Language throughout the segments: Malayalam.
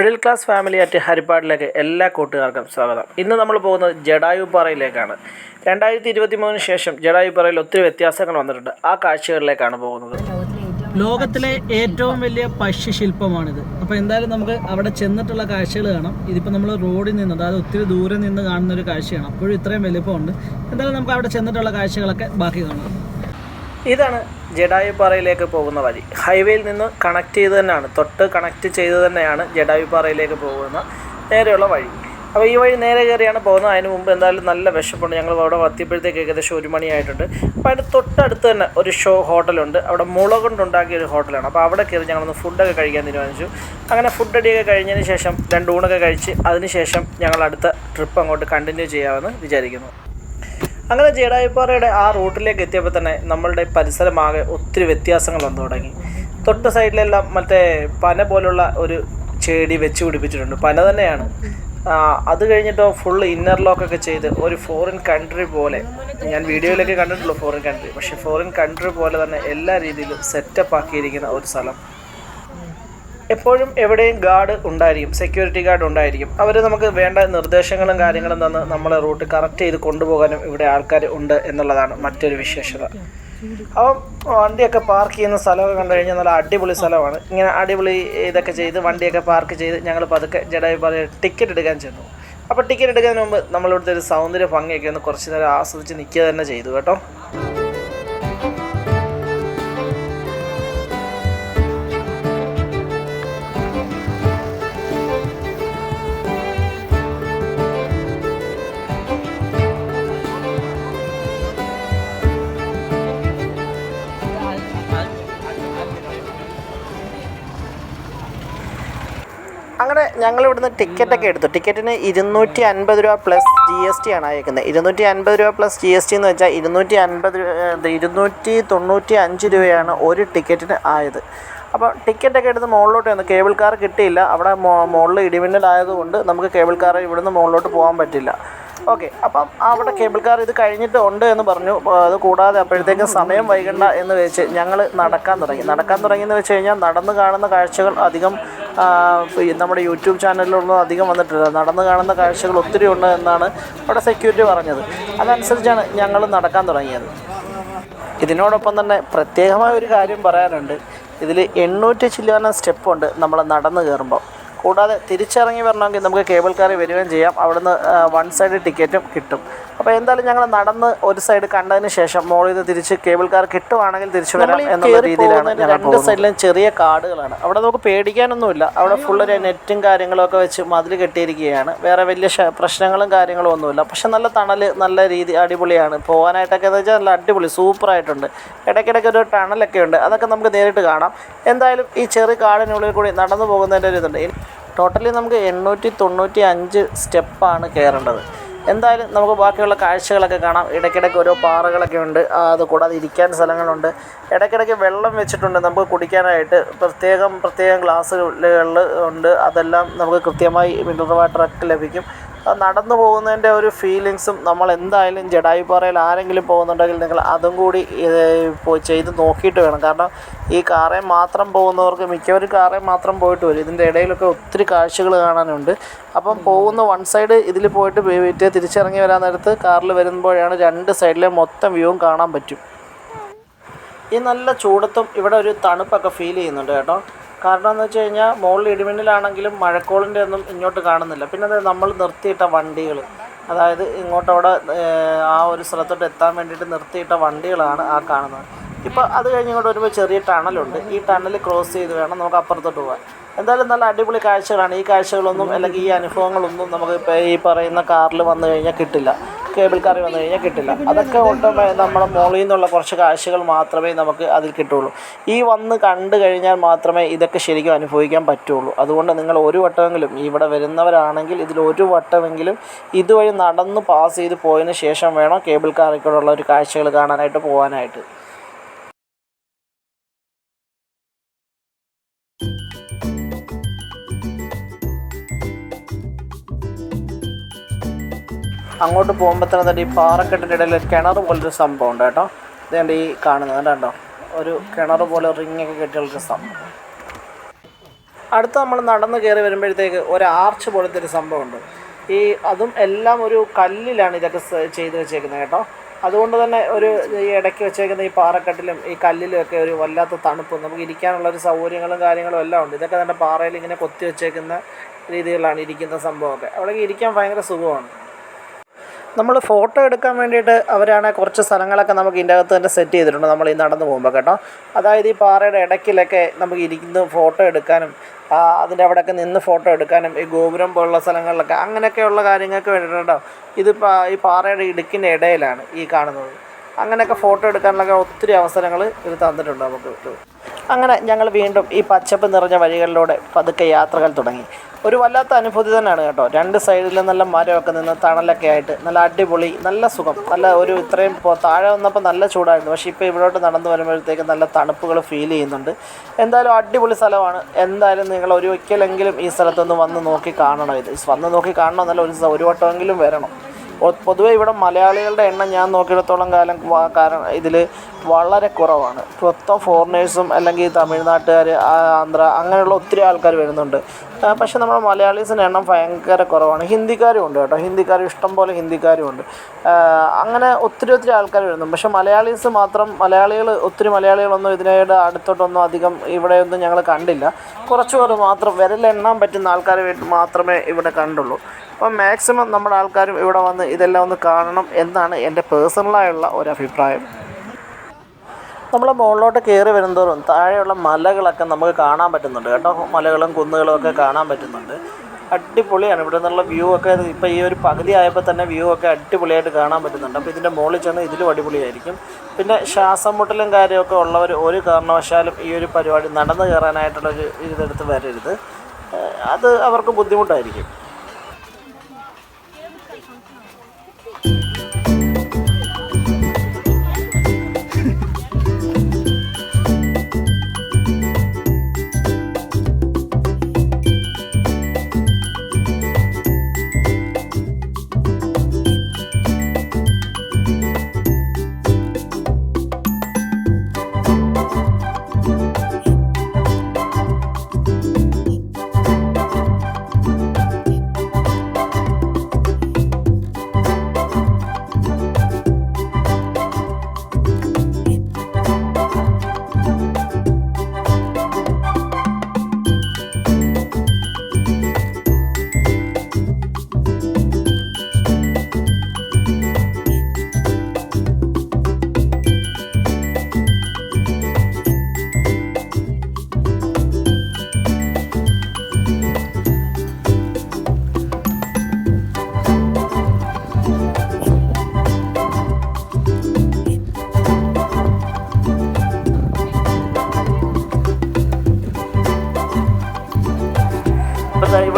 മിഡിൽ ക്ലാസ് ഫാമിലി ആറ്റ് ഹരിപ്പാടിലേക്ക് എല്ലാ കൂട്ടുകാർക്കും സ്വാഗതം. ഇന്ന് നമ്മൾ പോകുന്നത് ജഡായുപ്പാറയിലേക്കാണ് രണ്ടായിരത്തി ഇരുപത്തി മൂന്നിന് ശേഷം ജഡായുപ്പാറയിൽ ഒത്തിരി വ്യത്യാസങ്ങൾ വന്നിട്ടുണ്ട്. ആ കാഴ്ചകളിലേക്കാണ് പോകുന്നത്. ലോകത്തിലെ ഏറ്റവും വലിയ പക്ഷിശില്പമാണിത് അപ്പോൾ എന്തായാലും നമുക്ക് അവിടെ ചെന്നിട്ടുള്ള കാഴ്ചകൾ കാണാം. ഇതിപ്പോൾ നമ്മൾ റോഡിൽ നിന്ന് അതായത് ഒത്തിരി ദൂരെ നിന്ന് കാണുന്ന ഒരു കാഴ്ചയാണ്. അപ്പോഴും ഇത്രയും വലിപ്പമുണ്ട്. എന്തായാലും നമുക്ക് അവിടെ ചെന്നിട്ടുള്ള കാഴ്ചകളൊക്കെ ബാക്കി കാണാം. ഇതാണ് ജഡായുപ്പാറയിലേക്ക് പോകുന്ന വഴി. ഹൈവേയിൽ നിന്ന് കണക്ട് ചെയ്ത് തന്നെയാണ് തൊട്ട് കണക്ട് ചെയ്ത് തന്നെയാണ് ജഡായുപ്പാറയിലേക്ക് പോകുന്ന നേരെയുള്ള വഴി. അപ്പോൾ ഈ വഴി നേരെ കയറിയാണ് പോകുന്നത്. അതിന് മുമ്പ് എന്തായാലും നല്ല വിശപ്പുണ്ട്. ഞങ്ങൾ അവിടെ എത്തിയപ്പോഴത്തേക്ക് ഏകദേശം ഒരു മണിയായിട്ടുണ്ട്. അപ്പോൾ അതിന്റെ തൊട്ടടുത്ത് തന്നെ ഒരു ഷോ ഹോട്ടലുണ്ട്. അവിടെ മുള കൊണ്ടുണ്ടാക്കിയ ഒരു ഹോട്ടലാണ്. അപ്പോൾ അവിടെ കയറി ഞങ്ങളൊന്ന് ഫുഡൊക്കെ കഴിക്കാൻ തീരുമാനിച്ചു. അങ്ങനെ ഫുഡ് അടിയൊക്കെ കഴിഞ്ഞതിന് ശേഷം രണ്ട് ഊണൊക്കെ കഴിച്ച് അതിന് ശേഷം ഞങ്ങൾ അടുത്ത ട്രിപ്പ് അങ്ങോട്ട് കണ്ടിന്യൂ ചെയ്യാമെന്ന് വിചാരിക്കുന്നു. അങ്ങനെ ജേടായിപ്പാറയുടെ ആ റൂട്ടിലേക്ക് എത്തിയപ്പോൾ തന്നെ നമ്മളുടെ പരിസരമാകെ ഒത്തിരി വ്യത്യാസങ്ങൾ വന്നു തുടങ്ങി. തൊട്ട് സൈഡിലെല്ലാം മറ്റേ പന പോലുള്ള ഒരു ചെടി വെച്ച് പിടിപ്പിച്ചിട്ടുണ്ട്. പന തന്നെയാണ്. അത് കഴിഞ്ഞിട്ടോ ഫുൾ ഇന്നർ ലോക്കൊക്കെ ചെയ്ത് ഒരു ഫോറിൻ കൺട്രി പോലെ ഞാൻ വീഡിയോയിലൊക്കെ കണ്ടിട്ടുള്ളൂ ഫോറിൻ കൺട്രി പക്ഷേ ഫോറിൻ കൺട്രി പോലെ തന്നെ എല്ലാ രീതിയിലും സെറ്റപ്പ് ആക്കിയിരിക്കുന്ന ഒരു സ്ഥലം. എപ്പോഴും എവിടെയും ഗാർഡ് ഉണ്ടായിരിക്കും സെക്യൂരിറ്റി ഗാർഡ് ഉണ്ടായിരിക്കും. അവർ നമുക്ക് വേണ്ട നിർദ്ദേശങ്ങളും കാര്യങ്ങളും തന്ന് നമ്മളെ റൂട്ട് കറക്റ്റ് ചെയ്ത് കൊണ്ടുപോകാനും ഇവിടെ ആൾക്കാർ ഉണ്ട് എന്നുള്ളതാണ് മറ്റൊരു വിശേഷത. അപ്പം വണ്ടിയൊക്കെ പാർക്ക് ചെയ്യുന്ന സ്ഥലമൊക്കെ കണ്ടു കഴിഞ്ഞാൽ നല്ല അടിപൊളി സ്ഥലമാണ്. ഇങ്ങനെ അടിപൊളി ഇതൊക്കെ ചെയ്ത് വണ്ടിയൊക്കെ പാർക്ക് ചെയ്ത് ഞങ്ങൾ പതുക്കെ ജഡായി പറയുക ടിക്കറ്റ് എടുക്കാൻ ചെന്നു. അപ്പോൾ ടിക്കറ്റ് എടുക്കുന്നതിന് മുമ്പ് നമ്മളിവിടുത്തെ ഒരു സൗന്ദര്യ ഭംഗിയൊക്കെ ഒന്ന് കുറച്ച് നേരം ആസ്വദിച്ച് നിൽക്കുക തന്നെ ചെയ്തു കേട്ടോ. ഞങ്ങൾ ഇവിടുന്ന് ടിക്കറ്റൊക്കെ എടുത്തു. ടിക്കറ്റിന് ഇരുന്നൂറ്റി അൻപത് രൂപ പ്ലസ് ജി എസ് ടി ആണ് അയക്കുന്നത് ഇരുന്നൂറ്റി അൻപത് രൂപ പ്ലസ് ജി എസ് ടി എന്ന് വെച്ചാൽ ഇരുന്നൂറ്റി അൻപത് ഇരുന്നൂറ്റി തൊണ്ണൂറ്റി അഞ്ച് രൂപയാണ് ഒരു ടിക്കറ്റിന് ആയത്. അപ്പോൾ ടിക്കറ്റൊക്കെ എടുത്ത് മുകളിലോട്ട് വന്നു. കേബിൾ കാർ കിട്ടിയില്ല. അവിടെ മുകളിൽ ഇടിമിന്നലായതുകൊണ്ട് നമുക്ക് കേബിൾ കാർ ഇവിടുന്ന് മുകളിലോട്ട് പോകാൻ പറ്റില്ല. ഓക്കെ അപ്പം അവിടെ കേബിൾ കാർ ഇത് കഴിഞ്ഞിട്ട് ഉണ്ട് എന്ന് പറഞ്ഞു. അത് കൂടാതെ അപ്പോഴത്തേക്കും സമയം വൈകണ്ട എന്ന് വെച്ച് ഞങ്ങൾ നടക്കാൻ തുടങ്ങി. നടക്കാൻ തുടങ്ങിയെന്ന് വെച്ച് കഴിഞ്ഞാൽ നടന്ന് കാണുന്ന കാഴ്ചകൾ അധികം നമ്മുടെ യൂട്യൂബ് ചാനലിലൊന്നും അധികം വന്നിട്ടില്ല. നടന്ന് കാണുന്ന കാഴ്ചകൾ ഒത്തിരി ഉണ്ട് എന്നാണ് അവിടെ സെക്യൂരിറ്റി പറഞ്ഞത്. അതനുസരിച്ചാണ് ഞങ്ങൾ നടക്കാൻ തുടങ്ങിയത്. ഇതിനോടൊപ്പം തന്നെ പ്രത്യേകമായ ഒരു കാര്യം പറയാനുണ്ട്. ഇതിൽ എണ്ണൂറ്റി ചില്ലുവാനം സ്റ്റെപ്പുണ്ട് നമ്മൾ നടന്ന് കയറുമ്പോൾ കൂടാതെ തിരിച്ചിറങ്ങി വരണമെങ്കിൽ നമുക്ക് കേബിൾ കാറി വരികയും ചെയ്യാം. അവിടുന്ന് വൺ സൈഡ് ടിക്കറ്റും കിട്ടും. അപ്പോൾ എന്തായാലും ഞങ്ങൾ നടന്ന് ഒരു സൈഡ് കണ്ടതിന് ശേഷം മോളിൽ നിന്ന് തിരിച്ച് കേബിൾ കാർ കിട്ടുവാണെങ്കിൽ തിരിച്ചു വരാം എന്നുള്ള രീതിയിലാണ് രണ്ട് സൈഡിലും ചെറിയ കാടുകളാണ്. അവിടെ നമുക്ക് പേടിക്കാനൊന്നുമില്ല. അവിടെ ഫുള്ള് ഒരു നെറ്റും കാര്യങ്ങളൊക്കെ വെച്ച് മതിൽ കെട്ടിയിരിക്കുകയാണ്. വേറെ വലിയ പ്രശ്നങ്ങളും കാര്യങ്ങളും ഒന്നുമില്ല. പക്ഷെ നല്ല തണൽ നല്ല രീതി അടിപൊളിയാണ്. പോകാനായിട്ടൊക്കെ എന്ന് വെച്ചാൽ നല്ല അടിപൊളി സൂപ്പറായിട്ടുണ്ട്. ഇടയ്ക്കിടയ്ക്ക് ഒരു ടണലൊക്കെ ഉണ്ട്. അതൊക്കെ നമുക്ക് നേരിട്ട് കാണാം. എന്തായാലും ഈ ചെറു കാടിനുള്ളിൽ കൂടി നടന്നു പോകുന്നതിന്റെ ഒരു ഇതുണ്ട്. ടോട്ടലി നമുക്ക് എണ്ണൂറ്റി തൊണ്ണൂറ്റി അഞ്ച് സ്റ്റെപ്പാണ് കയറേണ്ടത്. എന്തായാലും നമുക്ക് ബാക്കിയുള്ള കാഴ്ചകളൊക്കെ കാണാം. ഇടയ്ക്കിടയ്ക്ക് ഓരോ പാറകളൊക്കെ ഉണ്ട്. അത് കൂടാതെ ഇരിക്കാൻ സ്ഥലങ്ങളുണ്ട്. ഇടയ്ക്കിടയ്ക്ക് വെള്ളം വെച്ചിട്ടുണ്ട്. നമുക്ക് കുടിക്കാനായിട്ട് പ്രത്യേകം പ്രത്യേകം ഗ്ലാസ്സുകളിൽ ഉണ്ട്. അതെല്ലാം നമുക്ക് കൃത്യമായി മിനറൽ വാട്ടറൊക്കെ ലഭിക്കും. നടന്നു പോകുന്നതിന്റെ ഒരു ഫീലിങ്സും നമ്മൾ എന്തായാലും ജഡായി പാറയിൽ ആരെങ്കിലും പോകുന്നുണ്ടെങ്കിൽ നിങ്ങൾ അതും കൂടി പോയി ചെയ്ത് നോക്കിയിട്ട് വേണം. കാരണം ഈ കാറേ മാത്രം പോകുന്നവർക്ക് മിക്കവരും കാറേ മാത്രം പോയിട്ട് വരും. ഇതിന്റെ ഇടയിലൊക്കെ ഒത്തിരി കാഴ്ചകൾ കാണാനുണ്ട്. അപ്പം പോകുന്ന വൺ സൈഡ് ഇതിൽ പോയിട്ട് വിറ്റ് തിരിച്ചിറങ്ങി വരാൻ നേരത്ത് കാറിൽ വരുമ്പോഴാണ് രണ്ട് സൈഡിലെ മൊത്തം വ്യൂവും കാണാൻ പറ്റും. ഈ നല്ല ചൂടത്തും ഇവിടെ ഒരു തണുപ്പൊക്കെ ഫീൽ ചെയ്യുന്നുണ്ട് കേട്ടോ. കാരണം എന്ന് വെച്ച് കഴിഞ്ഞാൽ മുകളിൽ ഇടിമിന്നലാണെങ്കിലും മഴക്കോളിന്റെ ഒന്നും ഇങ്ങോട്ട് കാണുന്നില്ല. പിന്നെ അത് നമ്മൾ നിർത്തിയിട്ട വണ്ടികൾ. അതായത് ഇങ്ങോട്ട് അവിടെ ആ ഒരു സ്ഥലത്തോട്ട് എത്താൻ വേണ്ടിയിട്ട് നിർത്തിയിട്ട വണ്ടികളാണ് ആ കാണുന്നത്. ഇപ്പോൾ അത് കഴിഞ്ഞ് ഇങ്ങോട്ട് വരുമ്പോൾ ചെറിയ ടണലുണ്ട്. ഈ ടണൽ ക്രോസ് ചെയ്ത് വേണം നമുക്ക് അപ്പുറത്തോട്ട് പോകാൻ. എന്തായാലും നല്ല അടിപൊളി കാഴ്ചകളാണ്. ഈ കാഴ്ചകളൊന്നും അല്ലെങ്കിൽ ഈ അനുഭവങ്ങളൊന്നും നമുക്ക് ഇപ്പോൾ ഈ പറയുന്ന കാറിൽ വന്നു കഴിഞ്ഞാൽ കിട്ടില്ല. കേബിൾ കാറിൽ വന്നു കഴിഞ്ഞാൽ കിട്ടില്ല. അതൊക്കെ കൊണ്ട് നമ്മുടെ മുകളിൽ നിന്നുള്ള കുറച്ച് കാഴ്ചകൾ മാത്രമേ നമുക്ക് അതിൽ കിട്ടുള്ളൂ ഈ വന്ന് കണ്ടു കഴിഞ്ഞാൽ മാത്രമേ ഇതൊക്കെ ശരിക്കും അനുഭവിക്കാൻ പറ്റുള്ളൂ അതുകൊണ്ട് നിങ്ങൾ ഒരു വട്ടമെങ്കിലും ഇവിടെ വരുന്നവരാണെങ്കിൽ ഇതിൽ ഒരു വട്ടമെങ്കിലും ഇതുവഴി നടന്ന് പാസ് ചെയ്ത് പോയതിന് ശേഷം വേണം കേബിൾ കാറിൽ ഒരു കാഴ്ചകൾ കാണാനായിട്ട് പോകാനായിട്ട്. അങ്ങോട്ട് പോകുമ്പോഴത്തേനും ഈ പാറക്കെട്ടിന്റെ ഇടയിൽ കിണർ പോലൊരു സംഭവം ഉണ്ട് കേട്ടോ. ഇതേണ്ട ഈ കാണുന്നത് കേട്ടോ ഒരു കിണർ പോലെ റിങ്ങൊക്കെ കെട്ടിയുള്ളൊരു സംഭവം. അടുത്ത് നമ്മൾ നടന്ന് കയറി വരുമ്പോഴത്തേക്ക് ഒരു ആർച്ച് പോലത്തെ ഒരു സംഭവമുണ്ട് ഈ അതും എല്ലാം ഒരു കല്ലിലാണ് ഇതൊക്കെ ചെയ്തു വെച്ചേക്കുന്നത് കേട്ടോ. അതുകൊണ്ട് തന്നെ ഒരു ഈ ഇടയ്ക്ക് വെച്ചേക്കുന്ന ഈ പാറക്കെട്ടിലും ഈ കല്ലിലും ഒക്കെ ഒരു വല്ലാത്ത തണുപ്പ്. നമുക്ക് ഇരിക്കാനുള്ള ഒരു സൗകര്യങ്ങളും കാര്യങ്ങളും എല്ലാം ഉണ്ട്. ഇതൊക്കെ തന്നെ പാറയിൽ ഇങ്ങനെ കൊത്തി വെച്ചേക്കുന്ന രീതിയിലാണ് ഇരിക്കുന്ന സംഭവമൊക്കെ. അവിടെ ഇരിക്കാൻ ഭയങ്കര സുഖമാണ്. നമ്മൾ ഫോട്ടോ എടുക്കാൻ വേണ്ടിയിട്ട് അവരാണ് കുറച്ച് സ്ഥലങ്ങളൊക്കെ നമുക്ക് ഇതിന്റെ അകത്ത് തന്നെ സെറ്റ് ചെയ്തിട്ടുണ്ട്. നമ്മൾ ഈ നടന്നു പോകുമ്പോൾ കേട്ടോ. അതായത് ഈ പാറയുടെ ഇടയ്ക്കിലൊക്കെ നമുക്ക് ഇരിക്കുന്ന ഫോട്ടോ എടുക്കാനും അതിന്റെ അവിടെയൊക്കെ നിന്ന് ഫോട്ടോ എടുക്കാനും ഈ ഗോപുരം പോലുള്ള സ്ഥലങ്ങളിലൊക്കെ അങ്ങനെയൊക്കെയുള്ള കാര്യങ്ങൾക്ക് വേണ്ടിയിട്ടുണ്ടോ ഇത് ഈ പാറയുടെ ഇടുക്കിന്റെ ഇടയിലാണ് ഈ കാണുന്നത്. അങ്ങനെയൊക്കെ ഫോട്ടോ എടുക്കാനുള്ള ഒത്തിരി അവസരങ്ങൾ ഇത് തന്നിട്ടുണ്ട് നമുക്ക്. അങ്ങനെ ഞങ്ങൾ വീണ്ടും ഈ പച്ചപ്പ് നിറഞ്ഞ വഴികളിലൂടെ പതുക്കെ യാത്രകൾ തുടങ്ങി. ഒരു വല്ലാത്ത അനുഭൂതി തന്നെയാണ് കേട്ടോ. രണ്ട് സൈഡിലും നല്ല മരമൊക്കെ നിന്ന് തണലൊക്കെ ആയിട്ട് നല്ല അടിപൊളി നല്ല സുഖം. നല്ല ഒരു ഇത്രയും താഴെ വന്നപ്പോൾ നല്ല ചൂടായിരുന്നു. പക്ഷേ ഇപ്പോൾ ഇവിടോട്ട് നടന്നു വരുമ്പോഴത്തേക്ക് നല്ല തണുപ്പുകൾ ഫീൽ ചെയ്യുന്നുണ്ട്. എന്തായാലും അടിപൊളി സ്ഥലമാണ്. എന്തായാലും നിങ്ങൾ ഒരു ഒരിക്കലെങ്കിലും ഈ സ്ഥലത്തൊന്ന് വന്ന് നോക്കി കാണണം ഇത്. വന്ന് നോക്കി കാണണമെന്നല്ല ഒരു സ- ഒരു വട്ടമെങ്കിലും വരണം. പൊതുവേ ഇവിടെ മലയാളികളുടെ എണ്ണം ഞാൻ നോക്കിയിടത്തോളം കാലം കാരണം ഇതിൽ വളരെ കുറവാണ്. മൊത്തം ഫോറിനേഴ്സും അല്ലെങ്കിൽ തമിഴ്നാട്ടുകാർ ആന്ധ്ര അങ്ങനെയുള്ള ഒത്തിരി ആൾക്കാർ വരുന്നുണ്ട്. പക്ഷെ നമ്മുടെ മലയാളീസിന്റെ എണ്ണം ഭയങ്കര കുറവാണ്. ഹിന്ദിക്കാരും ഉണ്ട് കേട്ടോ. ഹിന്ദിക്കാരും ഇഷ്ടം പോലെ ഹിന്ദിക്കാരും ഉണ്ട്. അങ്ങനെ ഒത്തിരി ഒത്തിരി ആൾക്കാർ വരുന്നു പക്ഷെ മലയാളീസ് മാത്രം മലയാളികൾ ഒത്തിരി മലയാളികളൊന്നും ഇതിനായിട്ട് അടുത്തോട്ടൊന്നും അധികം ഇവിടെയൊന്നും ഞങ്ങൾ കണ്ടില്ല. കുറച്ച് പേർ മാത്രം വിരലെണ്ണാൻ പറ്റുന്ന ആൾക്കാർ മാത്രമേ ഇവിടെ കണ്ടുള്ളൂ. അപ്പം മാക്സിമം നമ്മുടെ ആൾക്കാരും ഇവിടെ വന്ന് ഇതെല്ലാം ഒന്ന് കാണണം എന്നാണ് എന്റെ പേഴ്സണലായുള്ള ഒരു അഭിപ്രായം നമ്മൾ മുകളിലോട്ട് കയറി വരുന്തോറും താഴെയുള്ള മലകളൊക്കെ നമുക്ക് കാണാൻ പറ്റുന്നുണ്ട് കേട്ടോ. മലകളും കുന്നുകളും ഒക്കെ കാണാൻ പറ്റുന്നുണ്ട്. അടിപൊളിയാണ്. ഇവിടെ നിന്നുള്ള വ്യൂ ഒക്കെ ഇപ്പോൾ ഈ ഒരു പകുതി ആയപ്പോൾ തന്നെ വ്യൂ ഒക്കെ അടിപൊളിയായിട്ട് കാണാൻ പറ്റുന്നുണ്ട്. അപ്പോൾ ഇതിന്റെ മുകളിൽ ചെന്ന് ഇതിലും അടിപൊളിയായിരിക്കും. പിന്നെ ശ്വാസം മുട്ടലും കാര്യമൊക്കെ ഉള്ളവർ ഒരു കാരണവശാലും ഈ ഒരു പരിപാടി നടന്നു കയറാനായിട്ടുള്ളൊരു ഇതെടുത്ത് വരരുത്. അത് അവർക്ക് ബുദ്ധിമുട്ടായിരിക്കും.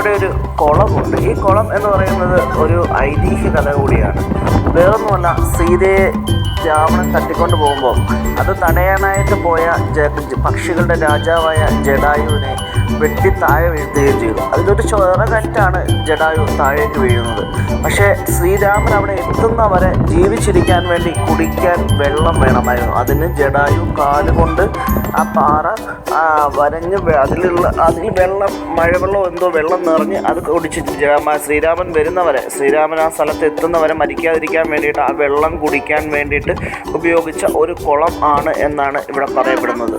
ഇവിടെ ഒരു കുളമുണ്ട് ഈ കുളം എന്ന് പറയുന്നത് ഒരു ഐതിഹ്യ കഥ കൂടിയാണ്. വേറൊന്നുമല്ല സീതയെ രാവണൻ തട്ടിക്കൊണ്ട് പോകുമ്പോൾ അത് തടയാനായിട്ട് പോയ ജ പക്ഷികളുടെ രാജാവായ ജഡായുവിനെ വെട്ടി താഴെ വീഴ്ത്തുകയും ചെയ്തു. അതിലൊരു ചൊറകറ്റാണ് ജഡായു താഴേക്ക് വീഴുന്നത്. പക്ഷേ ശ്രീരാമൻ അവിടെ എത്തുന്നവരെ ജീവിച്ചിരിക്കാൻ വേണ്ടി കുടിക്കാൻ വെള്ളം വേണമായിരുന്നു. അതിന് ജഡായു കാലുകൊണ്ട് ആ പാറ വരഞ്ഞ് അതിലുള്ള അതിൽ വെള്ളം മഴവെള്ളം എന്തോ വെള്ളം നിറഞ്ഞ് അത് കുടിച്ചിട്ട് ശ്രീരാമൻ വരുന്നവരെ ശ്രീരാമൻ ആ സ്ഥലത്ത് എത്തുന്നവരെ മരിക്കാതിരിക്കാൻ വേണ്ടിയിട്ട് ആ വെള്ളം കുടിക്കാൻ വേണ്ടിയിട്ട് ഉപയോഗിച്ച ഒരു കുളം ആണ് എന്നാണ് ഇവിടെ പറയപ്പെടുന്നത്.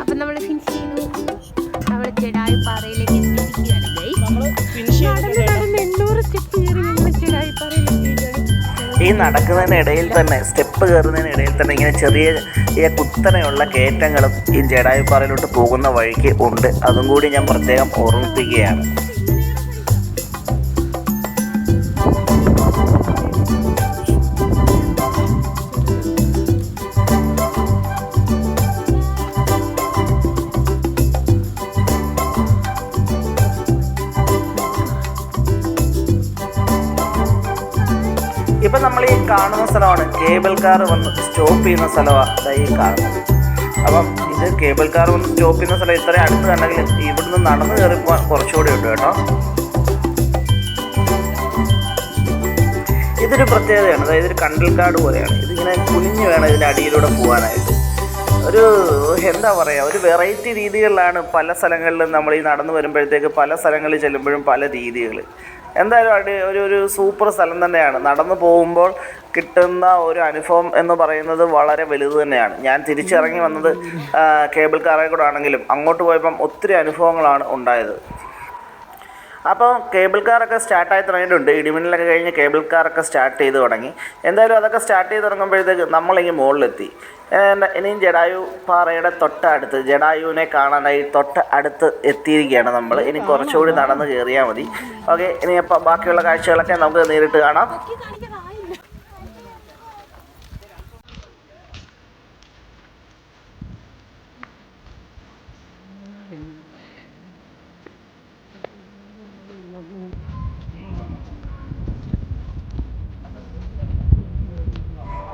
അപ്പം നമ്മൾ ഫിനിഷ് ചെയ്തു. നമ്മൾ പാറയിലേക്ക് ഈ നടക്കുന്നതിനിടയിൽ തന്നെ സ്റ്റെപ്പ് കയറുന്നതിനിടയിൽ തന്നെ ഇങ്ങനെ ചെറിയ കുത്തനെയുള്ള കയറ്റങ്ങളും ഈ ജഡായുപ്പാറയിലോട്ട് പോകുന്ന വഴിക്ക് ഉണ്ട്. അതും കൂടി ഞാൻ പ്രത്യേകം ഓർമ്മിപ്പിക്കുകയാണ്. ഇപ്പം നമ്മൾ ഈ കാണുന്ന സ്ഥലമാണ് കേബിൾ കാർ വന്ന് സ്റ്റോപ്പ് ചെയ്യുന്ന സ്ഥലമാണ് ഈ കാണുന്നത് അപ്പം ഇത് കേബിൾ കാർ വന്ന് സ്റ്റോപ്പ് ചെയ്യുന്ന സ്ഥലം ഇത്രയും അടുത്ത് കണ്ടെങ്കിൽ ഇവിടുന്ന് നടന്ന് കയറിപ്പോൾ കുറച്ചുകൂടി ഉണ്ട് കേട്ടോ. ഇതൊരു പ്രത്യേകതയാണ്. അതായത് ഒരു കണ്ടൽക്കാട് പോലെയാണ്. ഇതിങ്ങനെ കുനിഞ്ഞ് വേണം ഇതിന്റെ അടിയിലൂടെ പോകാനായിട്ട് ഒരു എന്താ പറയുക ഒരു വെറൈറ്റി രീതികളിലാണ് പല സ്ഥലങ്ങളിലും നമ്മൾ ഈ നടന്നു വരുമ്പോഴത്തേക്ക് പല സ്ഥലങ്ങളിൽ ചെല്ലുമ്പോഴും പല രീതികൾ എന്തായാലും അടി ഒരു ഒരു സൂപ്പർ സ്ഥലം തന്നെയാണ്. നടന്നു പോകുമ്പോൾ കിട്ടുന്ന ഒരു അനുഭവം എന്ന് പറയുന്നത് വളരെ വലുത് തന്നെയാണ്. ഞാൻ തിരിച്ചിറങ്ങി വന്നത് കേബിൾ കാറിൽ കൂടെ ആണെങ്കിലും അങ്ങോട്ട് പോയപ്പം ഒത്തിരി അനുഭവങ്ങളാണ് ഉണ്ടായത്. അപ്പോൾ കേബിൾ കാറൊക്കെ സ്റ്റാർട്ടായി തുടങ്ങിയിട്ടുണ്ട്. ഇടിമിന്നലൊക്കെ കഴിഞ്ഞ് കേബിൾ കാറൊക്കെ സ്റ്റാർട്ട് ചെയ്ത് തുടങ്ങി. എന്തായാലും അതൊക്കെ സ്റ്റാർട്ട് ചെയ്ത് തുടങ്ങുമ്പോഴത്തേക്ക് നമ്മളിങ്ങ് മുകളിലെത്തി. ഇനിയും ജഡായു പാറയുടെ തൊട്ടടുത്ത് ജഡായുവിനെ കാണാനായി തൊട്ട് അടുത്ത് എത്തിയിരിക്കുകയാണ് നമ്മൾ. ഇനി കുറച്ചുകൂടി നടന്ന് കയറിയാൽ മതി. ഓക്കെ ഇനി അപ്പോൾ ബാക്കിയുള്ള കാഴ്ചകളൊക്കെ നമുക്ക് നേരിട്ട് കാണാം.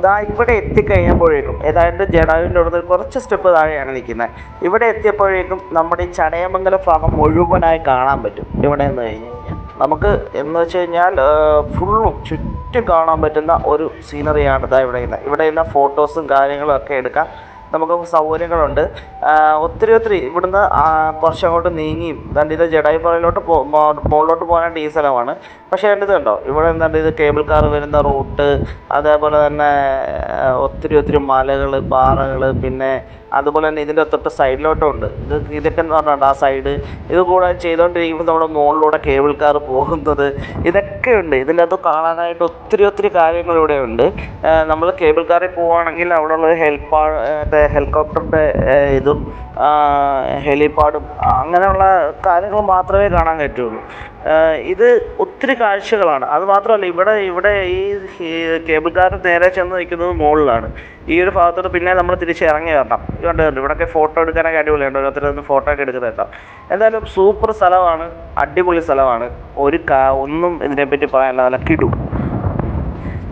ദാ ഇവിടെ എത്തിക്കഴിയുമ്പോഴേക്കും ഏതാണ്ട് ജടാവിന്റെ അവിടുന്ന് കുറച്ച് സ്റ്റെപ്പ് താഴെയാണ് നിൽക്കുന്നത്. ഇവിടെ എത്തിയപ്പോഴേക്കും നമ്മുടെ ഈ ചടയമംഗലം ഭാഗം മുഴുവനായി കാണാൻ പറ്റും. ഇവിടെ നിന്ന് കഴിഞ്ഞ് കഴിഞ്ഞാൽ. നമുക്ക് എന്ന് വെച്ച് കഴിഞ്ഞാൽ ഫുള്ളും ചുറ്റും കാണാൻ പറ്റുന്ന ഒരു സീനറിയാണ് ദാ ഇവിടെ ഇന്ന്. ഇവിടെ ഇന്ന് ഫോട്ടോസും കാര്യങ്ങളും ഒക്കെ എടുക്കാം. നമുക്ക് സൗകര്യങ്ങളുണ്ട്. ഒത്തിരി ഒത്തിരി ഇവിടുന്ന് കുറച്ച് അങ്ങോട്ട് നീങ്ങിയും ദാണ്ട് ഇത് ജഡായിപ്പാറയിലോട്ട് പോ മോ- മുകളിലോട്ട് പോകാനായിട്ട് ഈ സ്ഥലമാണ് പക്ഷേ എന്റെ ഇത് കണ്ടോ? ഇവിടെ എന്താണ്ട് ഇത് കേബിൾ കാർ വരുന്ന റൂട്ട് അതേപോലെ തന്നെ ഒത്തിരി ഒത്തിരി മലകൾ പാറകൾ പിന്നെ അതുപോലെ തന്നെ ഇതിന്റെ തൊട്ട് സൈഡിലോട്ടും ഉണ്ട് ഇത് ഇതൊക്കെ എന്ന് പറഞ്ഞാൽ ആ സൈഡ്. ഇത് കൂടാതെ ചെയ്തുകൊണ്ടിരിക്കുമ്പോൾ നമ്മുടെ മുകളിലൂടെ കേബിൾ കാർ പോകുന്നത്. ഇതൊക്കെ ഉണ്ട് ഇതിനകത്ത് കാണാനായിട്ട് ഒത്തിരി ഒത്തിരി കാര്യങ്ങൾ ഇവിടെ ഉണ്ട്. നമ്മൾ കേബിൾ കാറിൽ പോവുകയാണെങ്കിൽ അവിടെ ഉള്ള ഹെൽപ്പാ മറ്റേ ഹെലികോപ്റ്ററിന്റെ ഇതും ഹെലിപാഡും അങ്ങനെയുള്ള കാര്യങ്ങൾ മാത്രമേ കാണാൻ പറ്റുള്ളൂ. ആ, ഇത് ഒത്തിരി കാഴ്ചകളാണ്. അത് മാത്രമല്ല ഇവിടെ ഇവിടെ ഈ കേബിൾ കാർ നേരെ ചെന്ന് നിൽക്കുന്നത് മുകളിലാണ് ഈ ഒരു ഭാഗത്തോട്ട് പിന്നെ നമ്മൾ തിരിച്ച് ഇറങ്ങി വരണം. കണ്ടു കണ്ടു ഇവിടെയൊക്കെ ഫോട്ടോ എടുക്കാനൊക്കെ അടിപൊളിയുണ്ട്. ഓരോരുത്തർ നിന്ന് ഫോട്ടോ ഒക്കെ എടുക്കുന്നത് കേട്ടോ. എന്തായാലും സൂപ്പർ സ്ഥലമാണ് അടിപൊളി സ്ഥലമാണ്. ഒരു കാ ഒന്നും ഇതിനെപ്പറ്റി പറയാനില്ല നല്ല കിടും.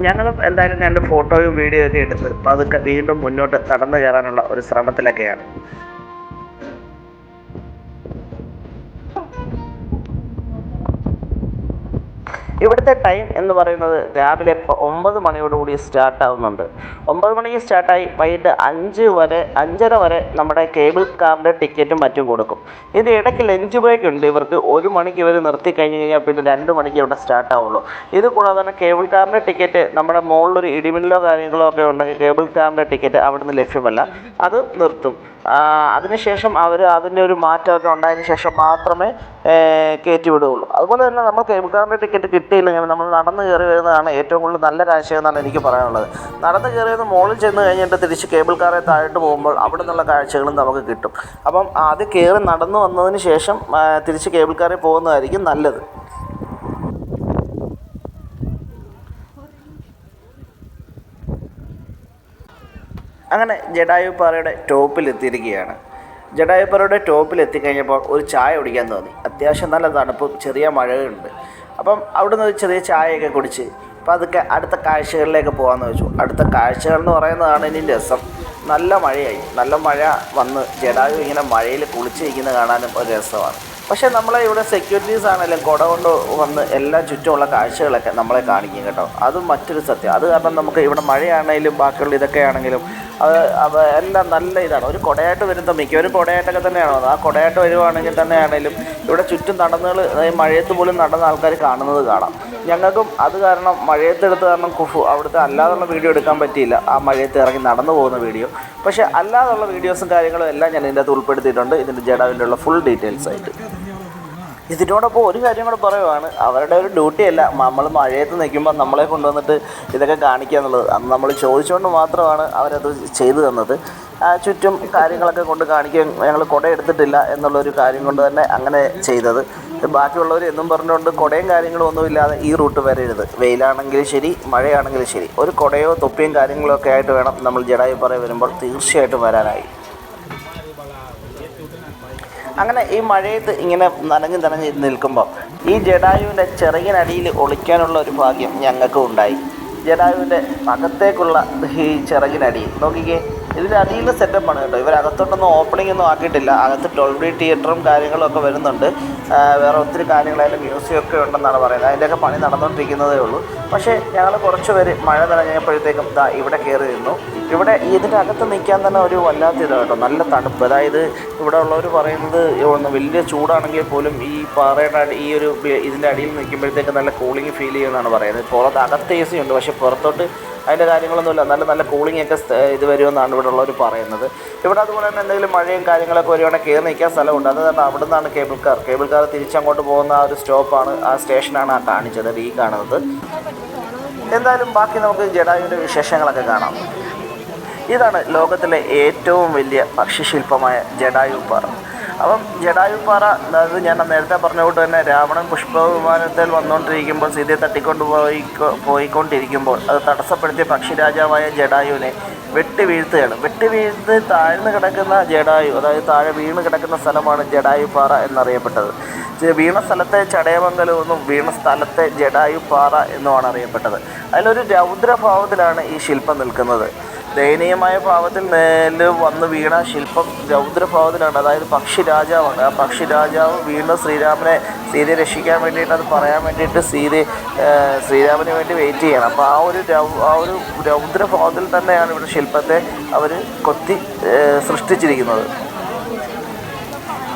ഞങ്ങൾ എന്തായാലും ഞാൻ ഫോട്ടോയും വീഡിയോ ഒക്കെ എടുത്ത് പതുക്കെ വീണ്ടും മുന്നോട്ട് നടന്നു കയറാനുള്ള ഒരു ശ്രമത്തിലൊക്കെയാണ്. ഇവിടുത്തെ ടൈം എന്ന് പറയുന്നത് രാവിലെ ഒമ്പത് മണിയോടുകൂടി സ്റ്റാർട്ടാവുന്നുണ്ട് ഒമ്പത് മണിക്ക് സ്റ്റാർട്ടായി വൈകിട്ട് അഞ്ച് വരെ അഞ്ചര വരെ നമ്മുടെ കേബിൾ കാറിന്റെ ടിക്കറ്റും മറ്റും കൊടുക്കും. ഇത് ഇടയ്ക്ക് ലഞ്ച് ബ്രേക്ക് ഉണ്ട്. ഇവർക്ക് ഒരു മണിക്ക് ഇവർ നിർത്തി കഴിഞ്ഞ് കഴിഞ്ഞാൽ പിന്നെ രണ്ട് മണിക്ക് ഇവിടെ സ്റ്റാർട്ടാവുള്ളൂ ഇത് കൂടാതെ തന്നെ കേബിൾ കാറിന്റെ ടിക്കറ്റ് നമ്മുടെ മുകളിലൊരു ഇടിമിന്നലോ കാര്യങ്ങളോ ഒക്കെ ഉണ്ടെങ്കിൽ കേബിൾ കാറിന്റെ ടിക്കറ്റ് അവിടുന്ന് ലഭ്യമല്ല. അത് നിർത്തും. അതിനുശേഷം അവർ അതിന്റെ ഒരു മാറ്റമൊക്കെ ഉണ്ടായതിന് ശേഷം മാത്രമേ കയറ്റി വിടുകയുള്ളൂ. അതുപോലെ തന്നെ നമ്മൾ കേബിൾ ടിക്കറ്റ് കിട്ടിയില്ലെങ്കിൽ നമ്മൾ നടന്ന് കയറി വരുന്നതാണ് ഏറ്റവും കൂടുതൽ നല്ല കാഴ്ച എന്നാണ് എനിക്ക് പറയാനുള്ളത്. നടന്ന് കയറിയത് മുകളിൽ ചെന്ന് കഴിഞ്ഞിട്ട് തിരിച്ച് കേബിൾ കാറെ താഴോട്ട് പോകുമ്പോൾ അവിടെ നിന്നുള്ള കാഴ്ചകളും നമുക്ക് കിട്ടും. അപ്പം ആദ്യം കയറി നടന്നു വന്നതിന് ശേഷം തിരിച്ച് കേബിൾ കാറിൽ പോകുന്നതായിരിക്കും നല്ലത്. അങ്ങനെ ജഡായു പാറയുടെ ടോപ്പിലെത്തിയിരിക്കുകയാണ് ജഡായു പാറയുടെ ടോപ്പിലെത്തിക്കഴിഞ്ഞപ്പോൾ ഒരു ചായ കുടിക്കാൻ തോന്നി. അത്യാവശ്യം നല്ല തണുപ്പും ചെറിയ മഴയുണ്ട്. അപ്പം അവിടുന്ന് ഒരു ചെറിയ ചായയൊക്കെ കുടിച്ച് അപ്പം അതൊക്കെ അടുത്ത കാഴ്ചകളിലേക്ക് പോകാമെന്ന് വെച്ചു. അടുത്ത കാഴ്ചകൾ എന്ന് പറയുന്നതാണ് ഇനി രസം. നല്ല മഴയായി. നല്ല മഴ വന്ന് ജഡായു ഇങ്ങനെ മഴയിൽ കുളിച്ചിരിക്കുന്നത് കാണാനും ഒരു രസമാണ്. പക്ഷേ നമ്മളെ ഇവിടെ സെക്യൂരിറ്റീസ് ആണെങ്കിലും കുട കൊണ്ട് വന്ന് എല്ലാ ചുറ്റുമുള്ള കാഴ്ചകളൊക്കെ നമ്മളെ കാണിക്കും കേട്ടോ. അതും മറ്റൊരു സത്യം. അത് കാരണം നമുക്ക് ഇവിടെ മഴയാണെങ്കിലും ബാക്കിയുള്ള ഇതൊക്കെ ആണെങ്കിലും അത് അത് എല്ലാം നല്ല ഇതാണ്. ഒരു കൊടയായിട്ട് വരുന്ന മിക്കവരും കൊടയായിട്ടൊക്കെ തന്നെയാണ്? ആ കൊടയായിട്ട് വരുവാണെങ്കിൽ തന്നെയാണെങ്കിലും ഇവിടെ ചുറ്റും നടന്നുകൾ മഴയത്ത് പോലും നടന്ന ആൾക്കാർ കാണുന്നത് കാണാം. ഞങ്ങൾക്കും അത് കാരണം മഴയത്തെടുത്ത് കാരണം കുഫു അവിടുത്തെ അല്ലാതുള്ള വീഡിയോ എടുക്കാൻ പറ്റിയില്ല. ആ മഴയത്ത് ഇറങ്ങി നടന്നു പോകുന്ന വീഡിയോ. പക്ഷേ അല്ലാതുള്ള വീഡിയോസും കാര്യങ്ങളും എല്ലാം ഞാൻ ഇതിന്റെ അകത്ത് ഉൾപ്പെടുത്തിയിട്ടുണ്ട്. ഇതിന്റെ ജഡാവിന്റെ ഉള്ള ഫുൾ ഡീറ്റെയിൽസ് ആയിട്ട്. ഇതിനോടൊപ്പം ഒരു കാര്യം കൂടെ പറയുവാണ്. അവരുടെ ഒരു ഡ്യൂട്ടി അല്ല. നമ്മൾ മഴയത്ത് നിൽക്കുമ്പോൾ നമ്മളെ കൊണ്ടുവന്നിട്ട് ഇതൊക്കെ കാണിക്കുക എന്നുള്ളത്. അന്ന് നമ്മൾ ചോദിച്ചുകൊണ്ട് മാത്രമാണ് അവരത് ചെയ്തു തന്നത്. ചുറ്റും കാര്യങ്ങളൊക്കെ കൊണ്ട് കാണിക്കാൻ ഞങ്ങൾ കുട എടുത്തിട്ടില്ല എന്നുള്ളൊരു കാര്യം കൊണ്ട് തന്നെ അങ്ങനെ ചെയ്തത്. ബാക്കിയുള്ളവർ എന്നും പറഞ്ഞുകൊണ്ട് കുടയും കാര്യങ്ങളും ഒന്നുമില്ലാതെ ഈ റൂട്ട് വരരുത് വെയിലാണെങ്കിലും ശരി മഴയാണെങ്കിലും ശരി. ഒരു കുടയോ തൊപ്പിയും കാര്യങ്ങളോ ഒക്കെ ആയിട്ട് വേണം നമ്മൾ ജഡായി പറയാൻ വരുമ്പോൾ തീർച്ചയായിട്ടും വരാനായി. അങ്ങനെ ഈ മഴയത്ത് ഇങ്ങനെ നനഞ്ഞ് നനഞ്ഞ് നിൽക്കുമ്പോൾ ഈ ജഡായുവിന്റെ ചെറിയനടിയിൽ ഒളിക്കാനുള്ള ഒരു ഭാഗ്യം ഞങ്ങൾക്കും ഉണ്ടായി. ജഡായുവിന്റെ അകത്തേക്കുള്ള ഈ ചിറകിനടിയിൽ നോക്കിക്കേ. ഇതിന്റെ അടിയിലെ സെറ്റപ്പാണ് കേട്ടോ. ഇവർ അകത്തോട്ടൊന്നും ഓപ്പണിംഗ് ഒന്നും ആക്കിയിട്ടില്ല. അകത്ത് ഡോൾബി തിയേറ്ററും കാര്യങ്ങളും ഒക്കെ വരുന്നുണ്ട്. വേറെ ഒത്തിരി കാര്യങ്ങളായാലും മ്യൂസിയം ഒക്കെ ഉണ്ടെന്നാണ് പറയുന്നത്. അതിന്റെയൊക്കെ പണി നടന്നുകൊണ്ടിരിക്കുന്നതേ ഉള്ളൂ. പക്ഷേ ഞങ്ങൾ കുറച്ച് പേര് മഴ നനഞ്ഞപ്പോഴത്തേക്കും ദാ ഇവിടെ കയറി നിന്നു. ഇവിടെ ഇതിന്റെ അകത്ത് നിൽക്കാൻ തന്നെ ഒരു വല്ലാത്ത ഇതാണ് കേട്ടോ. നല്ല തണുപ്പ്. അതായത് ഇവിടെ ഉള്ളവർ പറയുന്നത് വലിയ ചൂടാണെങ്കിൽ പോലും ഈ പാറയുടെ ഈ ഒരു ഇതിന്റെ അടിയിൽ നിൽക്കുമ്പോഴത്തേക്ക് നല്ല കൂളിംഗ് ഫീൽ ചെയ്യുമെന്നാണ് പറയുന്നത്. പുറത്ത് അകത്ത് എ സി ഉണ്ട്. പക്ഷേ പുറത്തോട്ട് അതിന്റെ കാര്യങ്ങളൊന്നുമില്ല. നല്ല നല്ല കൂളിംഗ് ഒക്കെ ഇത് വരുമെന്നാണ് ഇവിടെ ഉള്ളവർ പറയുന്നത്. ഇവിടെ അതുപോലെ തന്നെ എന്തെങ്കിലും മഴയും കാര്യങ്ങളൊക്കെ വരുവാണെങ്കിൽ കയറി നിൽക്കാൻ സ്ഥലമുണ്ട്. അത് തന്നെ അവിടെ നിന്നാണ് കേബിൾ കാർ കേബിൾ കാർ തിരിച്ചങ്ങോട്ട് പോകുന്ന ആ ഒരു സ്റ്റോപ്പാണ് ആ സ്റ്റേഷനാണ് ആ കാണിച്ചത് ഈ കാണുന്നത്. എന്തായാലും ബാക്കി നമുക്ക് ജഡായുവിന്റെ വിശേഷങ്ങളൊക്കെ കാണാം. ഇതാണ് ലോകത്തിലെ ഏറ്റവും വലിയ പക്ഷിശില്പമായ ജഡായുപ്പാറ അപ്പം ജടായുപ്പാറ അതായത് ഞാൻ നേരത്തെ പറഞ്ഞ കൂട്ട് തന്നെ രാവണൻ പുഷ്പവിമാനത്തിൽ വന്നുകൊണ്ടിരിക്കുമ്പോൾ സീതയെ തട്ടിക്കൊണ്ട് പോയി പോയിക്കൊണ്ടിരിക്കുമ്പോൾ അത് തടസ്സപ്പെടുത്തിയ പക്ഷിരാജാവായ ജടായുവിനെ വെട്ടി വീഴ്ത്തുകയാണ് വെട്ടി വീഴ്ത്ത് താഴ്ന്നു കിടക്കുന്ന ജടായു അതായത് താഴെ വീണ് കിടക്കുന്ന സ്ഥലമാണ് ജടായുപ്പാറ എന്നറിയപ്പെട്ടത്. വീണ സ്ഥലത്തെ ചടയമംഗലം എന്നും വീണ സ്ഥലത്തെ ജടായുപ്പാറ എന്നുമാണ് അറിയപ്പെട്ടത്. അതിലൊരു രൗദ്രഭാവത്തിലാണ് ഈ ശില്പം നിൽക്കുന്നത്. ദയനീയമായ ഭാവത്തിൽ മേൽ വന്ന് വീണ ശില്പം രൗദ്രഭാവത്തിലാണ്. അതായത് പക്ഷി രാജാവാണ്. ആ പക്ഷി രാജാവ് വീണ്ടും ശ്രീരാമനെ സീതയെ രക്ഷിക്കാൻ വേണ്ടിയിട്ട് അത് പറയാൻ വേണ്ടിയിട്ട് സീതയെ ശ്രീരാമന് വേണ്ടി വെയിറ്റ് ചെയ്യണം. അപ്പോൾ ആ ഒരു ആ ഒരു രൗദ്രഭാവത്തിൽ തന്നെയാണ് ഇവിടെ ശില്പത്തെ അവർ കൊത്തി സൃഷ്ടിച്ചിരിക്കുന്നത്.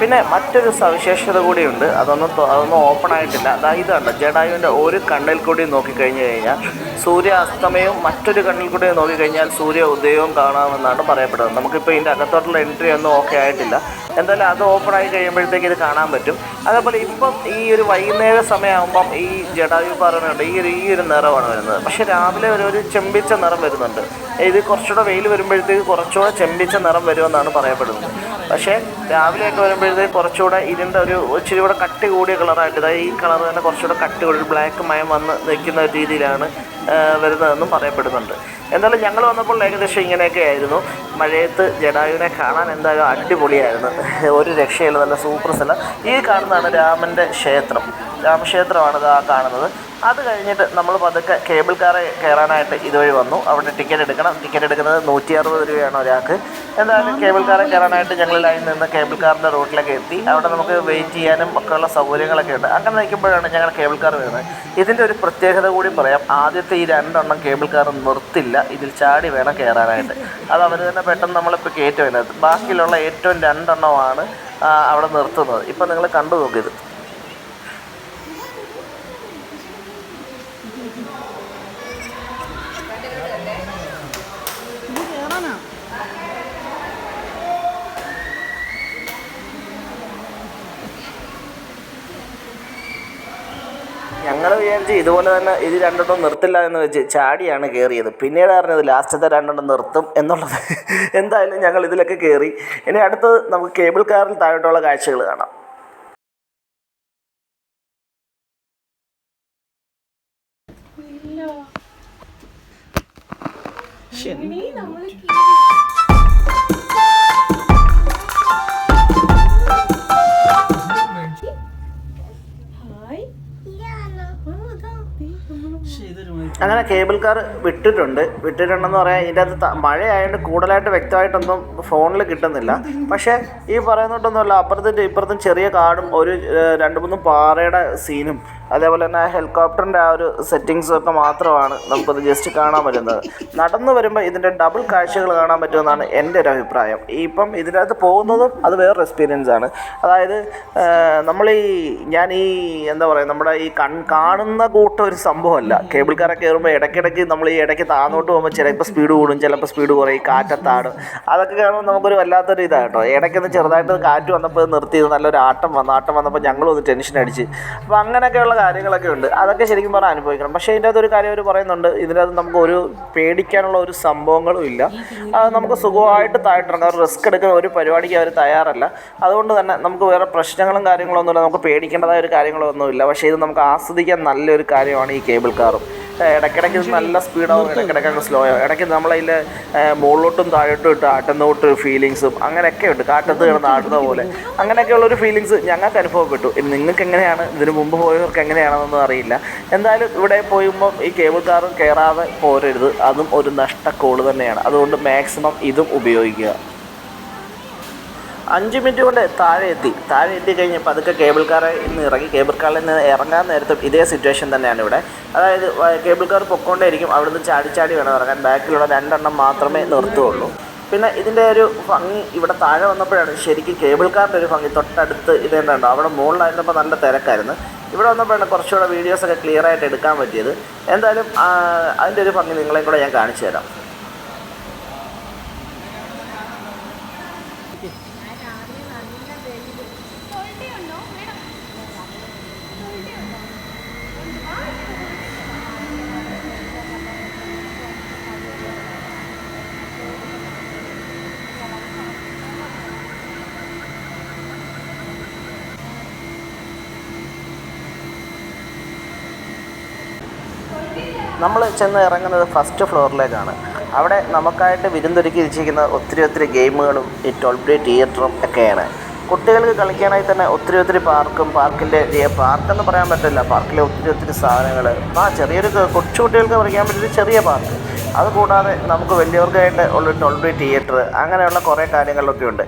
പിന്നെ മറ്റൊരു സവിശേഷത കൂടിയുണ്ട്. അതൊന്നും അതൊന്നും ഓപ്പൺ ആയിട്ടില്ല. അതായത് ഇതാണ് ജഡായുവിന്റെ ഒരു കണ്ണിൽ കൂടി നോക്കിക്കഴിഞ്ഞ് കഴിഞ്ഞാൽ സൂര്യ അസ്തമയവും മറ്റൊരു കണ്ണിൽ കൂടി നോക്കിക്കഴിഞ്ഞാൽ സൂര്യ ഉദയവും കാണാമെന്നാണ് പറയപ്പെടുന്നത്. നമുക്കിപ്പോൾ ഇതിന്റെ അകത്തോട്ടുള്ള എൻട്രി ഒന്നും ഓക്കെ ആയിട്ടില്ല. എന്തായാലും അത് ഓപ്പൺ ആയി കഴിയുമ്പോഴത്തേക്ക് ഇത് കാണാൻ പറ്റും. അതേപോലെ ഇപ്പം ഈ ഒരു വൈകുന്നേര സമയമാകുമ്പം ഈ ജടായു പറയുന്നുണ്ട് ഈ ഒരു ഈ ഒരു നിറമാണ് വരുന്നത്. പക്ഷേ രാവിലെ ഒരു ഒരു ചെമ്പിച്ച നിറം വരുന്നുണ്ട്. ഇത് കുറച്ചുകൂടെ വെയിൽ വരുമ്പോഴത്തേക്ക് കുറച്ചുകൂടെ ചെമ്പിച്ച നിറം വരുമെന്നാണ് പറയപ്പെടുന്നത്. പക്ഷേ രാവിലെയൊക്കെ വരുമ്പോഴത്തേക്ക് കുറച്ചുകൂടെ ഇതിന്റെ ഒരു ഇച്ചിരി കൂടെ കട്ടി കൂടിയ കളറായിട്ട് അതായത് ഈ കളർ തന്നെ കുറച്ചുകൂടെ കട്ടി കൂടി ബ്ലാക്ക് മയം വന്ന് നിൽക്കുന്ന ഒരു രീതിയിലാണ് വരുന്നതെന്നും പറയപ്പെടുന്നുണ്ട്. എന്തായാലും ഞങ്ങൾ വന്നപ്പോൾ ഏകദേശം ഇങ്ങനെയൊക്കെ ആയിരുന്നു മഴയത്ത് ജഡായുവിനെ കാണാൻ എന്തായാലും അടിപൊളിയായിരുന്നു. ഒരു രക്ഷയില്ല നല്ല സൂപ്പർ സ്ഥലം ഈ കാണുന്നതാണ് രാമന്റെ ക്ഷേത്രം. രാമക്ഷേത്രമാണ് ഇത് ആ കാണുന്നത്. അത് കഴിഞ്ഞിട്ട് നമ്മൾ പതുക്കെ കേബിൾ കാറ് കയറാനായിട്ട് ഇതുവഴി വന്നു. അവിടെ ടിക്കറ്റ് എടുക്കണം. ടിക്കറ്റ് എടുക്കുന്നത് നൂറ്റി അറുപത് രൂപയാണ് ഒരാൾക്ക്. എന്തായാലും കേബിൾ കാറ് കയറാനായിട്ട് ഞങ്ങൾ ലൈനിൽ നിന്ന് കേബിൾ കാറിന്റെ റൂട്ടിലേക്ക് എത്തി. അവിടെ നമുക്ക് വെയിറ്റ് ചെയ്യാനും ഒക്കെയുള്ള സൗകര്യങ്ങളൊക്കെ ഉണ്ട്. അങ്ങനെ നിൽക്കുമ്പോഴാണ് ഞങ്ങൾ കേബിൾ കാർ വരുന്നത്. ഇതിന്റെ ഒരു പ്രത്യേകത കൂടി പറയാം. ആദ്യത്തെ ഈ രണ്ടെണ്ണം കേബിൾ കാർ നിർത്തില്ല. ഇതിൽ ചാടി വേണം കയറാനായിട്ട് അത് അവർ തന്നെ പെട്ടെന്ന് നമ്മളിപ്പോൾ കയറ്റും ബാക്കിയുള്ള ഏറ്റവും രണ്ടെണ്ണമാണ് ആ, അവിടെ നിർത്തുന്നത്. ഇപ്പം നിങ്ങൾ കണ്ടു നോക്കിയത് ഞങ്ങൾ വിചാരിച്ച് ഇതുപോലെ തന്നെ ഇത് രണ്ടെണ്ണം നിർത്തില്ല എന്ന് വെച്ച് ചാടിയാണ് കയറിയത് പിന്നീട് അറിഞ്ഞത് ലാസ്റ്റത്തെ രണ്ടെണ്ണം നിർത്തും എന്നുള്ളത്. എന്തായാലും ഞങ്ങൾ ഇതിലൊക്കെ കയറി ഇനി അടുത്തത് നമുക്ക് കേബിൾ കാറിൽ താഴോട്ടുള്ള കാഴ്ചകൾ കാണാം. അങ്ങനെ കേബിൾ കാർ വിട്ടിട്ടുണ്ട്. വിട്ടിട്ടുണ്ടെന്ന് പറയാൻ ഇതിന്റെ അകത്ത് മഴയായതുകൊണ്ട് കൂടുതലായിട്ട് വ്യക്തമായിട്ടൊന്നും ഫോണിൽ കിട്ടുന്നില്ല. പക്ഷേ ഈ പറയുന്നതൊട്ടൊന്നുമല്ല അപ്പുറത്തും ഇപ്പുറത്തും ചെറിയ കാടും ഒരു രണ്ട് മൂന്ന് പാറയുടെ സീനും അതേപോലെ തന്നെ ഹെലികോപ്റ്ററിന്റെ ആ ഒരു സെറ്റിങ്സും ഒക്കെ മാത്രമാണ് നമുക്കത് ജസ്റ്റ് കാണാൻ പറ്റുന്നത്. നടന്നു വരുമ്പോൾ ഇതിന്റെ ഡബിൾ കാഴ്ചകൾ കാണാൻ പറ്റുമെന്നാണ് എന്റെ ഒരു അഭിപ്രായം. ഇപ്പം ഇതിന്റെ അകത്ത് പോകുന്നതും അത് വേറൊരു എക്സ്പീരിയൻസ് ആണ്. അതായത് നമ്മൾ ഈ ഞാൻ ഈ എന്താ പറയുക നമ്മുടെ ഈ കൺ കാണുന്ന കൂട്ടം ഒരു സംഭവമല്ല. കേബിൾ കാറൊക്കെ കയറുമ്പോൾ ഇടയ്ക്കിടയ്ക്ക് നമ്മൾ ഈ ഇടയ്ക്ക് താന്നോട്ട് പോകുമ്പോൾ ചിലപ്പോൾ സ്പീഡ് കൂടും ചിലപ്പോൾ സ്പീഡ് കുറയും കാറ്റത്താടും. അതൊക്കെ കാണുമ്പോൾ നമുക്കൊരു വല്ലാത്തൊരു ഇതാണ് കേട്ടോ. ഇടയ്ക്കൊന്ന് ചെറുതായിട്ട് കാറ്റ് വന്നപ്പോൾ നിർത്തി നല്ലൊരു ആട്ടം വന്നു. ആട്ടം വന്നപ്പോൾ ഞങ്ങളും ടെൻഷൻ അടിച്ച്. അപ്പോൾ അങ്ങനെയൊക്കെയുള്ള കാര്യങ്ങളൊക്കെ ഉണ്ട് അതൊക്കെ ശരിക്കും പറഞ്ഞാൽ അനുഭവിക്കണം. പക്ഷേ ഇതിന്റെ അകത്തൊരു കാര്യം അവർ പറയുന്നുണ്ട്. ഇതിനകത്ത് നമുക്ക് ഒരു പേടിക്കാനുള്ള ഒരു സംഭവങ്ങളും ഇല്ല. അത് നമുക്ക് സുഖമായിട്ട് താഴ്ത്തിറങ്ങാം റിസ്ക് എടുക്കുന്ന ഒരു പരിപാടിക്ക് അവർ തയ്യാറല്ല. അതുകൊണ്ട് തന്നെ നമുക്ക് വേറെ പ്രശ്നങ്ങളും കാര്യങ്ങളൊന്നുമില്ല നമുക്ക് പേടിക്കേണ്ടതായ ഒരു കാര്യങ്ങളൊന്നുമില്ല പക്ഷേ ഇത് നമുക്ക് ആസ്വദിക്കാൻ നല്ലൊരു കാര്യമാണ് ഈ കേബിൾ കാറും ഇടയ്ക്കിടയ്ക്ക് നല്ല സ്പീഡാവും ഇടയ്ക്കിടയ്ക്ക് സ്ലോ ആവും. ഇടയ്ക്ക് നമ്മളതിൽ മുകളിലോട്ടും താഴോട്ടും ഇട്ട് ആട്ടുന്നോട്ട് ഫീലിങ്സും അങ്ങനെയൊക്കെ ഉണ്ട്. കാറ്റത്ത് കിടന്ന് ആട്ടുന്ന പോലെ. അങ്ങനെയൊക്കെയുള്ളൊരു ഫീലിങ്സ് ഞങ്ങൾക്ക് അനുഭവപ്പെട്ടു. നിങ്ങൾക്ക് എങ്ങനെയാണ് ഇതിന് മുമ്പ് പോയവർക്ക് എങ്ങനെയാണെന്നൊന്നും അറിയില്ല. എന്തായാലും ഇവിടെ പോയുമ്പം ഈ കേബിൾ കാറും കയറാതെ പോരരുത്. അതും ഒരു നഷ്ടക്കോൾ തന്നെയാണ്. അതുകൊണ്ട് മാക്സിമം ഇതും ഉപയോഗിക്കുക. അഞ്ച് മിനിറ്റ് കൊണ്ട് താഴെ എത്തി. താഴെ എത്തി കഴിഞ്ഞാൽ പതുക്കെ കേബിൾ കാറിൽ നിന്ന് ഇറങ്ങി കേബിൾ കാറിൽ നിന്ന് ഇറങ്ങാൻ നേരത്തും ഇതേ സിറ്റുവേഷൻ തന്നെയാണ് ഇവിടെ. അതായത് കേബിൾ കാർ പൊക്കോണ്ടേയിരിക്കും. അവിടുന്ന് ചാടി ചാടി വേണം ഇറങ്ങാൻ. ബാക്കിലുള്ള രണ്ടെണ്ണം മാത്രമേ നിർത്തുകയുള്ളൂ പിന്നെ ഇതിന്റെ ഒരു ഭംഗി ഇവിടെ താഴെ വന്നപ്പോഴാണ് ശരിക്കും കേബിൾ കാറിന്റെ ഒരു ഭംഗി തൊട്ടടുത്ത് ഇതേണ്ടോ അവിടെ മുകളിലായിരുന്നപ്പോൾ നല്ല തിരക്കായിരുന്നു. ഇവിടെ വന്നപ്പോഴാണ് കുറച്ചുകൂടെ വീഡിയോസൊക്കെ ക്ലിയർ ആയിട്ട് എടുക്കാൻ പറ്റിയത്. എന്തായാലും അതിന്റെ ഒരു ഭംഗി നിങ്ങളെ കൂടെ ഞാൻ കാണിച്ചു തരാം നമ്മൾ ചെന്ന് ഇറങ്ങുന്നത് ഫസ്റ്റ് ഫ്ലോറിലേക്കാണ് അവിടെ നമുക്കായിട്ട് വിരുന്നൊരുക്കി വെച്ചിരിക്കുന്ന ഒത്തിരി ഒത്തിരി ഗെയിമുകളും ഈ ഡേ തിയേറ്ററും ഒക്കെയാണ്. കുട്ടികൾക്ക് കളിക്കാനായി തന്നെ ഒത്തിരി ഒത്തിരി പാർക്കും പാർക്കിന്റെ പാർക്കെന്ന് പറയാൻ പറ്റില്ല പാർക്കിലെ ഒത്തിരി ഒത്തിരി സാധനങ്ങൾ ആ ചെറിയൊരു കൊച്ചു കുട്ടികൾക്ക് കളിക്കാൻ പറ്റിയൊരു ചെറിയ പാർക്ക്. അതുകൂടാതെ നമുക്ക് വലിയവർക്കായിട്ട് ഉള്ള ഡേ തിയേറ്റർ അങ്ങനെയുള്ള കുറേ കാര്യങ്ങളൊക്കെ ഉണ്ട്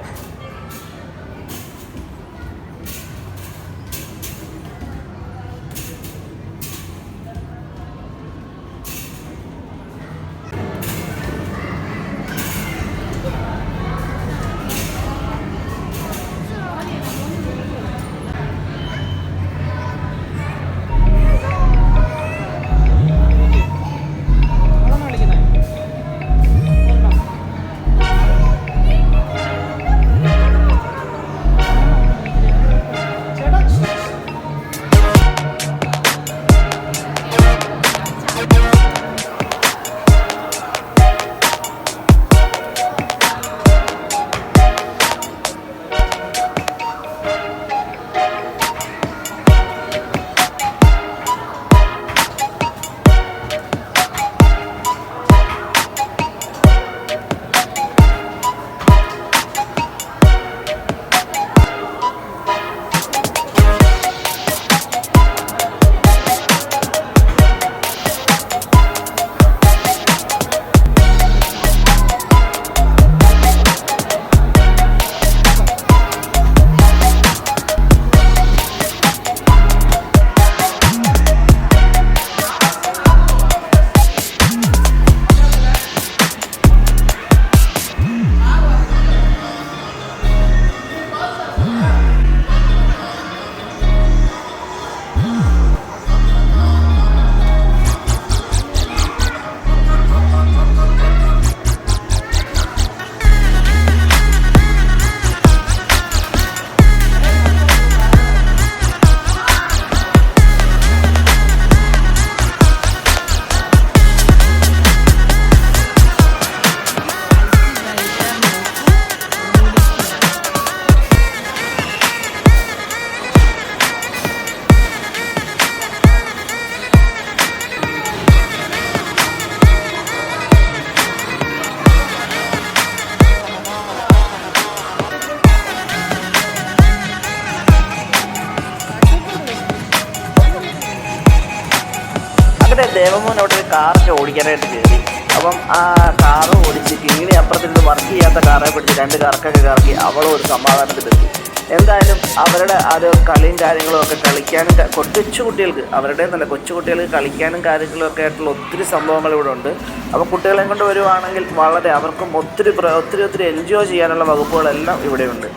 കാറൊക്കെ ഓടിക്കാനായിട്ട് കയറി അപ്പം ആ കാറ് ഓടിച്ച് കിങ്ങിണി അപ്പുറത്തിരുന്ന് വർക്ക് ചെയ്യാത്ത കാറെ പിടിച്ച് രണ്ട് കറക്കൊക്കെ കറക്കി അവളും ഒരു സമാധാനത്തിലെത്തി എന്തായാലും അവരുടെ ഒരു കളിയും കാര്യങ്ങളും ഒക്കെ കളിക്കാനും കൊച്ചു കുട്ടികൾക്ക് അവരുടെ നല്ല കൊച്ചു കുട്ടികൾക്ക് കളിക്കാനും കാര്യങ്ങളും ഒക്കെ ആയിട്ടുള്ള ഒത്തിരി സംഭവങ്ങൾ ഇവിടെ ഉണ്ട്. അപ്പോൾ കുട്ടികളെയും കൊണ്ട് വരുവാണെങ്കിൽ വളരെ അവർക്കും ഒത്തിരി ഒത്തിരി ഒത്തിരി എൻജോയ് ചെയ്യാനുള്ള വകുപ്പുകളെല്ലാം ഇവിടെയുണ്ട്.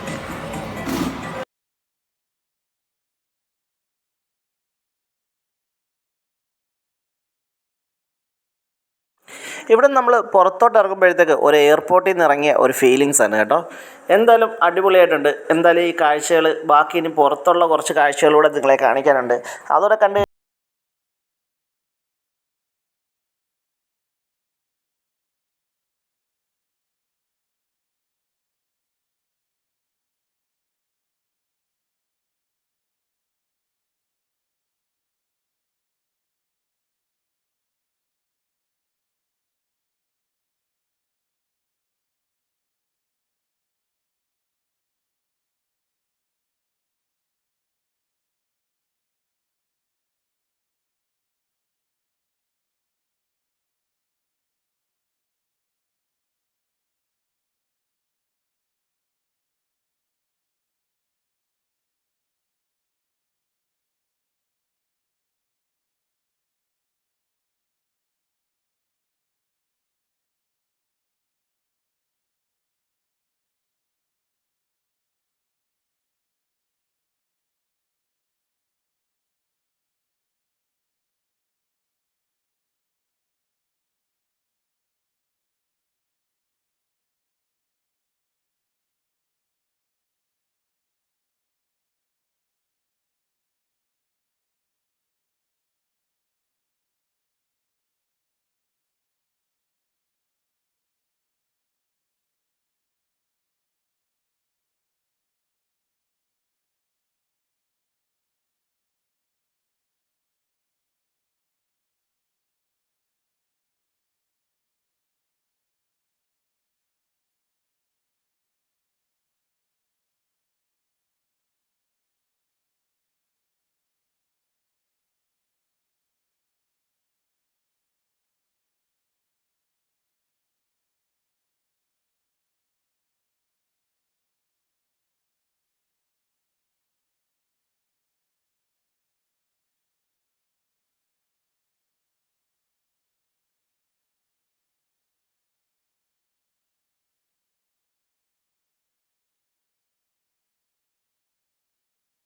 ഇവിടെ നമ്മൾ പുറത്തോട്ട് ഇറങ്ങുമ്പോഴത്തേക്ക് ഒരു എയർപോർട്ടിൽ നിന്ന് ഇറങ്ങിയ ഒരു ഫീലിങ്സ് ആണ് കേട്ടോ. എന്തായാലും അടിപൊളിയായിട്ടുണ്ട്. എന്തായാലും ഈ കാഴ്ചകൾ ബാക്കി ഇനി പുറത്തുള്ള കുറച്ച് കാഴ്ചകളൂടെ നിങ്ങളെ കാണിക്കാനുണ്ട്. അതോടെ കണ്ടു